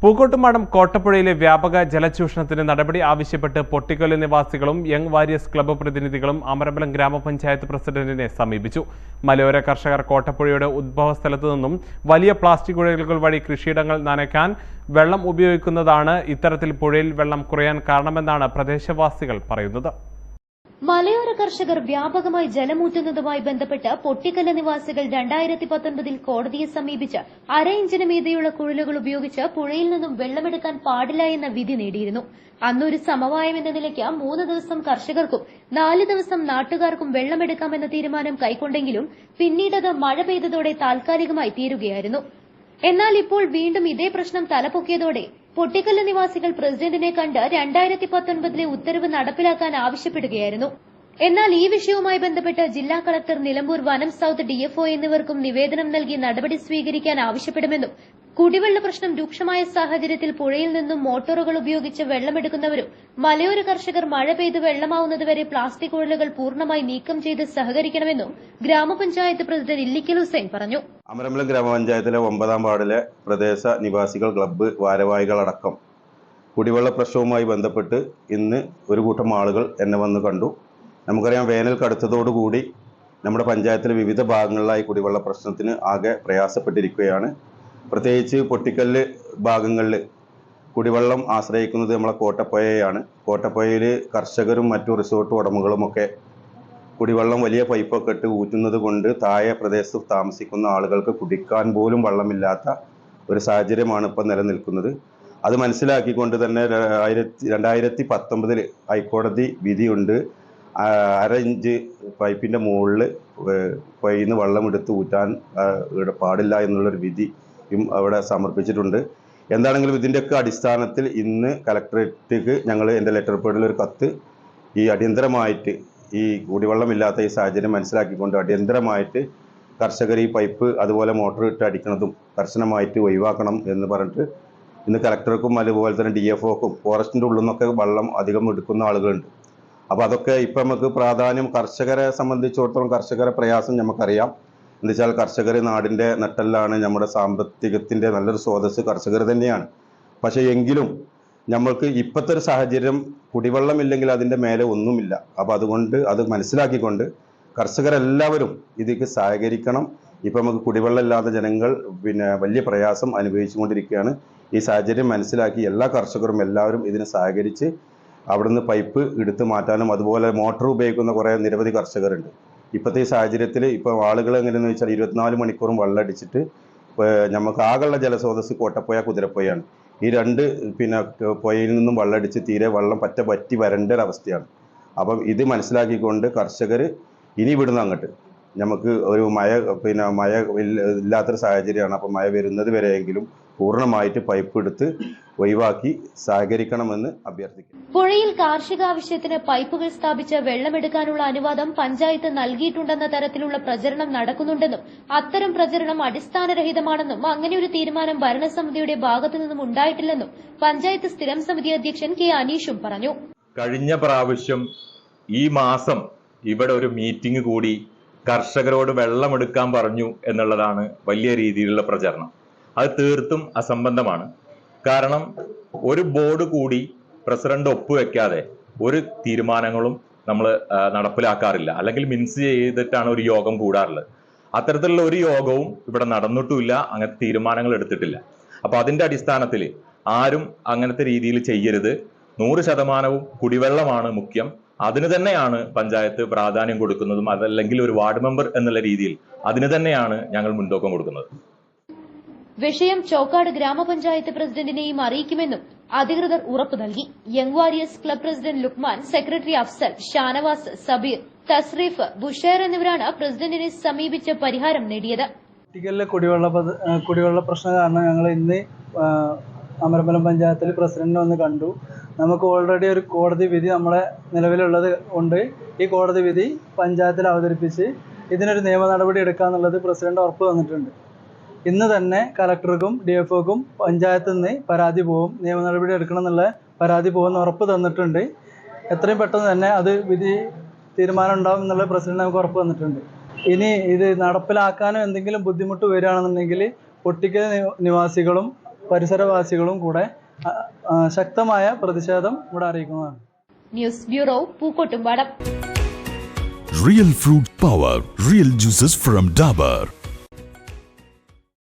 പൂക്കോട്ടുംപാടം കോട്ടപ്പുഴയിലെ വ്യാപക ജലചൂഷണത്തിന് നടപടി ആവശ്യപ്പെട്ട് പൊട്ടിക്കൊല്ലി നിവാസികളും യങ് വാരിയസ് ക്ലബ്ബ് പ്രതിനിധികളും അമരബലം ഗ്രാമപഞ്ചായത്ത് പ്രസിഡന്റിനെ സമീപിച്ചു. മലയോര കർഷകർ കോട്ടപ്പുഴയുടെ ഉദ്ഭവ സ്ഥലത്തു നിന്നും വലിയ പ്ലാസ്റ്റിക് കുഴലുകൾ വഴി കൃഷിയിടങ്ങൾ നനയ്ക്കാൻ വെള്ളം ഉപയോഗിക്കുന്നതാണ് ഇത്തരത്തിൽ പുഴയിൽ വെള്ളം കുറയാൻ കാരണമെന്നാണ് പ്രദേശവാസികൾ പറയുന്നത്. മലയോര കർഷകർ വ്യാപകമായി ജലമൂറ്റുന്നതുമായി ബന്ധപ്പെട്ട് പൊട്ടിക്കല്ല നിവാസികൾ രണ്ടായിരത്തി പത്തൊൻപതിൽ കോടതിയെ സമീപിച്ച് അര ഇഞ്ചിന് മീതെയുള്ള കുഴലുകൾ ഉപയോഗിച്ച് പുഴയിൽ നിന്നും വെള്ളമെടുക്കാൻ പാടില്ല എന്ന വിധി നേടിയിരുന്നു. അന്നൊരു സമവായം എന്ന നിലയ്ക്ക് മൂന്ന് ദിവസം കർഷകർക്കും നാല് ദിവസം നാട്ടുകാർക്കും വെള്ളമെടുക്കാമെന്ന തീരുമാനം കൈക്കൊണ്ടെങ്കിലും പിന്നീടത് മഴ പെയ്തതോടെ താൽക്കാലികമായി തീരുകയായിരുന്നു. എന്നാൽ ഇപ്പോൾ വീണ്ടും ഇതേ പ്രശ്നം തലപൊക്കിയതോടെ പൊട്ടിക്കല്ല് നിവാസികൾ പ്രസിഡന്റിനെ കണ്ട് രണ്ടായിരത്തി പത്തൊൻപതിലെ ഉത്തരവ് നടപ്പിലാക്കാൻ ആവശ്യപ്പെടുകയായിരുന്നു. എന്നാൽ ഈ വിഷയവുമായി ബന്ധപ്പെട്ട് ജില്ലാ കളക്ടർ നിലമ്പൂർ വനം സൌത്ത് ഡിഎഫ്ഒ എന്നിവർക്കും നിവേദനം നൽകി നടപടി സ്വീകരിക്കാൻ ആവശ്യപ്പെടുമെന്നും കുടിവെള്ള പ്രശ്നം രൂക്ഷമായ സാഹചര്യത്തിൽ പുഴയിൽ നിന്നും മോട്ടോറുകൾ ഉപയോഗിച്ച് വെള്ളമെടുക്കുന്നവരും മലയോര കർഷകർ മഴ പെയ്ത് വെള്ളമാവുന്നതുവരെ പ്ലാസ്റ്റിക് ഉഴലുകൾ പൂർണമായി നീക്കം ചെയ്ത് സഹകരിക്കണമെന്നും ഗ്രാമപഞ്ചായത്ത് പ്രസിഡന്റ് ഇല്ലിക്കൽ ഹുസൈൻ പറഞ്ഞു. അമരമ്പലം ഗ്രാമപഞ്ചായത്തിലെ ഒമ്പതാം വാർഡിലെ പ്രദേശ നിവാസികൾ ക്ലബ്ബ് ഭാരവാഹികളടക്കം കുടിവെള്ള പ്രശ്നവുമായി ബന്ധപ്പെട്ട് ഇന്ന് ഒരു കൂട്ടം ആളുകൾ എന്നെ വന്ന് കണ്ടു. നമുക്കറിയാം വേനൽ കടുത്തതോടുകൂടി നമ്മുടെ പഞ്ചായത്തിലെ വിവിധ ഭാഗങ്ങളിലായി കുടിവെള്ള പ്രശ്നത്തിന് ആകെ പ്രയാസപ്പെട്ടിരിക്കുകയാണ്. പ്രത്യേകിച്ച് പൊട്ടിക്കല്ല് ഭാഗങ്ങളിൽ കുടിവെള്ളം ആശ്രയിക്കുന്നത് നമ്മളെ കോട്ടപ്പുഴയാണ്. കോട്ടപ്പുഴയിൽ കർഷകരും മറ്റു റിസോർട്ട് ഉടമകളുമൊക്കെ കുടിവെള്ളം വലിയ പൈപ്പൊക്കെ ഇട്ട് ഊറ്റുന്നത് കൊണ്ട് താഴെ പ്രദേശത്ത് താമസിക്കുന്ന ആളുകൾക്ക് കുടിക്കാൻ പോലും വെള്ളമില്ലാത്ത ഒരു സാഹചര്യമാണ് ഇപ്പോൾ നിലനിൽക്കുന്നത്. അത് മനസ്സിലാക്കിക്കൊണ്ട് തന്നെ ആയിരത്തി രണ്ടായിരത്തി പത്തൊമ്പതിൽ ഹൈക്കോടതി വിധിയുണ്ട്. അര ഇഞ്ച് പൈപ്പിന്റെ മുകളിൽ പൈന്ന് വെള്ളം എടുത്ത് ഊറ്റാൻ പാടില്ല എന്നുള്ളൊരു വിധിയും അവിടെ സമർപ്പിച്ചിട്ടുണ്ട്. എന്താണെങ്കിലും ഇതിന്റെയൊക്കെ അടിസ്ഥാനത്തിൽ ഇന്ന് കലക്ടറേറ്റിലേക്ക് ഞങ്ങൾ എന്റെ ലെറ്റർ പേഡിൽ ഒരു കത്ത് ഈ അടിയന്തരമായിട്ട് ഈ കുടിവെള്ളമില്ലാത്ത ഈ സാഹചര്യം മനസ്സിലാക്കിക്കൊണ്ട് അടിയന്തരമായിട്ട് കർഷകർ ഈ പൈപ്പ് അതുപോലെ മോട്ടോർ ഇട്ട് അടിക്കുന്നതും കർശനമായിട്ട് ഒഴിവാക്കണം എന്ന് പറഞ്ഞിട്ട് ഇന്ന് കലക്ടർക്കും അതുപോലെ തന്നെ ഡി എഫ് ഒക്കും ഫോറസ്റ്റിന്റെ ഉള്ളിൽ നിന്നൊക്കെ വെള്ളം അധികം എടുക്കുന്ന ആളുകളുണ്ട്. അപ്പോൾ അതൊക്കെ ഇപ്പം നമുക്ക് പ്രാധാന്യം കർഷകരെ സംബന്ധിച്ചിടത്തോളം കർഷകരെ പ്രയാസം നമുക്കറിയാം. എന്ന് വെച്ചാൽ കർഷകർ നാടിന്റെ നട്ടെല്ലാണ് നമ്മുടെ സാമ്പത്തികത്തിന്റെ നല്ലൊരു സ്രോതസ് കർഷകർ തന്നെയാണ്. പക്ഷേ എങ്കിലും നമ്മൾക്ക് ഇപ്പോഴത്തെ ഒരു സാഹചര്യം കുടിവെള്ളമില്ലെങ്കിൽ അതിന്റെ മേലെ ഒന്നുമില്ല. അപ്പോൾ അതുകൊണ്ട് അത് മനസ്സിലാക്കിക്കൊണ്ട് കർഷകരെല്ലാവരും ഇതിക്ക് സഹകരിക്കണം. ഇപ്പം നമുക്ക് കുടിവെള്ളമില്ലാത്ത ജനങ്ങൾ പിന്നെ വലിയ പ്രയാസം അനുഭവിച്ചുകൊണ്ടിരിക്കുകയാണ്. ഈ സാഹചര്യം മനസ്സിലാക്കി എല്ലാ കർഷകരും എല്ലാവരും ഇതിന് സഹകരിച്ച് അവിടുന്ന് പൈപ്പ് എടുത്തു മാറ്റാനും അതുപോലെ മോട്ടോർ ഉപയോഗിക്കുന്ന കുറേ നിരവധി കർഷകരുണ്ട്. ഇപ്പോഴത്തെ ഈ സാഹചര്യത്തിൽ ഇപ്പോൾ ആളുകൾ എങ്ങനെയെന്ന് വെച്ചാൽ ഇരുപത്തിനാല് മണിക്കൂറും വെള്ളം അടിച്ചിട്ട് ഏഹ് നമുക്ക് ആകെയുള്ള ജലസ്രോതസ് കോട്ടപ്പുഴ കുതിരപ്പുഴയാണ് ഈ രണ്ട് പിന്നെ പുഴയിൽ നിന്നും വെള്ളം അടിച്ച് തീരെ വെള്ളം പറ്റ വറ്റി വരേണ്ട ഒരു അവസ്ഥയാണ് അപ്പം ഇത് മനസ്സിലാക്കിക്കൊണ്ട് കർഷകർ ഇനി ഇവിടുന്ന് അങ്ങോട്ട് നമുക്ക് ഒരു മഴ പിന്നെ മഴ ഇല്ലാത്ത ഇല്ലാത്തൊരു സാഹചര്യമാണ്. അപ്പോൾ മഴ വരുന്നത് വരെയെങ്കിലും പൂർണമായിട്ട് പൈപ്പ് എടുത്ത് ഒഴിവാക്കി സഹകരിക്കണമെന്ന് അഭ്യർത്ഥിക്കുന്നു. പുഴയിൽ കാർഷിക ആവശ്യത്തിന് പൈപ്പുകൾ സ്ഥാപിച്ച് വെള്ളമെടുക്കാനുള്ള അനുവാദം പഞ്ചായത്ത് നൽകിയിട്ടുണ്ടെന്ന തരത്തിലുള്ള പ്രചരണം നടക്കുന്നുണ്ടെന്നും അത്തരം പ്രചരണം അടിസ്ഥാനരഹിതമാണെന്നും അങ്ങനെ ഒരു തീരുമാനം ഭരണസമിതിയുടെ ഭാഗത്തു നിന്നും ഉണ്ടായിട്ടില്ലെന്നും പഞ്ചായത്ത് സ്ഥിരം സമിതി അധ്യക്ഷൻ കെ അനീഷും പറഞ്ഞു. കഴിഞ്ഞ പ്രാവശ്യം ഈ മാസം ഇവിടെ ഒരു മീറ്റിംഗ് കൂടി കർഷകരോട് വെള്ളമെടുക്കാൻ പറഞ്ഞു എന്നുള്ളതാണ് വലിയ രീതിയിലുള്ള പ്രചരണം. അത് തീർത്തും അസംബന്ധമാണ്. കാരണം ഒരു ബോർഡ് കൂടി പ്രസിഡന്റ് ഒപ്പുവെക്കാതെ ഒരു തീരുമാനങ്ങളും നമ്മൾ നടപ്പിലാക്കാറില്ല. അല്ലെങ്കിൽ മിൻസ് ചെയ്തിട്ടാണ് ഒരു യോഗം കൂടാറുള്ളത്. അത്തരത്തിലുള്ള ഒരു യോഗവും ഇവിടെ നടന്നിട്ടുമില്ല. അങ്ങനത്തെ തീരുമാനങ്ങൾ എടുത്തിട്ടില്ല. അപ്പൊ അതിന്റെ അടിസ്ഥാനത്തിൽ ആരും അങ്ങനത്തെ രീതിയിൽ ചെയ്യരുത്. നൂറ് ശതമാനവും കുടിവെള്ളമാണ് മുഖ്യം. അതിന് തന്നെയാണ് പഞ്ചായത്ത് പ്രാധാന്യം കൊടുക്കുന്നതും അതല്ലെങ്കിൽ ഒരു വാർഡ് മെമ്പർ എന്നുള്ള രീതിയിൽ അതിന് തന്നെയാണ് ഞങ്ങൾ മുൻതൂക്കം കൊടുക്കുന്നത്. വിഷയം ചോക്കാട് ഗ്രാമപഞ്ചായത്ത് പ്രസിഡന്റിനെയും അറിയിക്കുമെന്നും അധികൃതർ ഉറപ്പു നൽകി. Young warriors club president Lukman secretary Afsal Shanavas Sabeer Thasreef Busher എന്നിവരാണ് പ്രസിഡന്റിനെ സമീപിച്ച് പരിഹാരം നേടിയത്. കുട്ടികളിലെ കുടിവെള്ള കുടിവെള്ള പ്രശ്നം കാരണം ഞങ്ങൾ ഇന്ന് അമരമ്പലം പഞ്ചായത്തിൽ പ്രസിഡന്റിനെ വന്ന് കണ്ടു. നമുക്ക് ഓൾറെഡി ഒരു കോടതി വിധി നമ്മളെ നിലവിലുള്ളത് ഉണ്ട്. ഈ കോടതി വിധി പഞ്ചായത്തിൽ അവതരിപ്പിച്ച് ഇതിനൊരു നിയമ നടപടി എടുക്കാന്നുള്ളത് പ്രസിഡന്റ് ഉറപ്പ് തന്നിട്ടുണ്ട്. ഇന്ന് തന്നെ കലക്ടർക്കും ഡി എഫ് ഒക്കും നിന്ന് പരാതി പോകും നിയമ നടപടി എടുക്കണം എന്നുള്ള പരാതി പോകുമെന്ന് ഉറപ്പ് തന്നിട്ടുണ്ട്. എത്രയും പെട്ടെന്ന് തന്നെ അത് വിധി തീരുമാനം ഉണ്ടാവും എന്നുള്ള പ്രസിഡന്റ് നമുക്ക് ഉറപ്പ് തന്നിട്ടുണ്ട്. ഇനി ഇത് നടപ്പിലാക്കാനോ എന്തെങ്കിലും ബുദ്ധിമുട്ട് വരികയാണെന്നുണ്ടെങ്കിൽ പൊട്ടിക്കൽ നിവാസികളും പരിസരവാസികളും കൂടെ ശക്തമായ പ്രതിഷേധം ഇവിടെ അറിയിക്കുന്നതാണ് news bureau Pookkottumpadam real fruit power real juices from Dabur.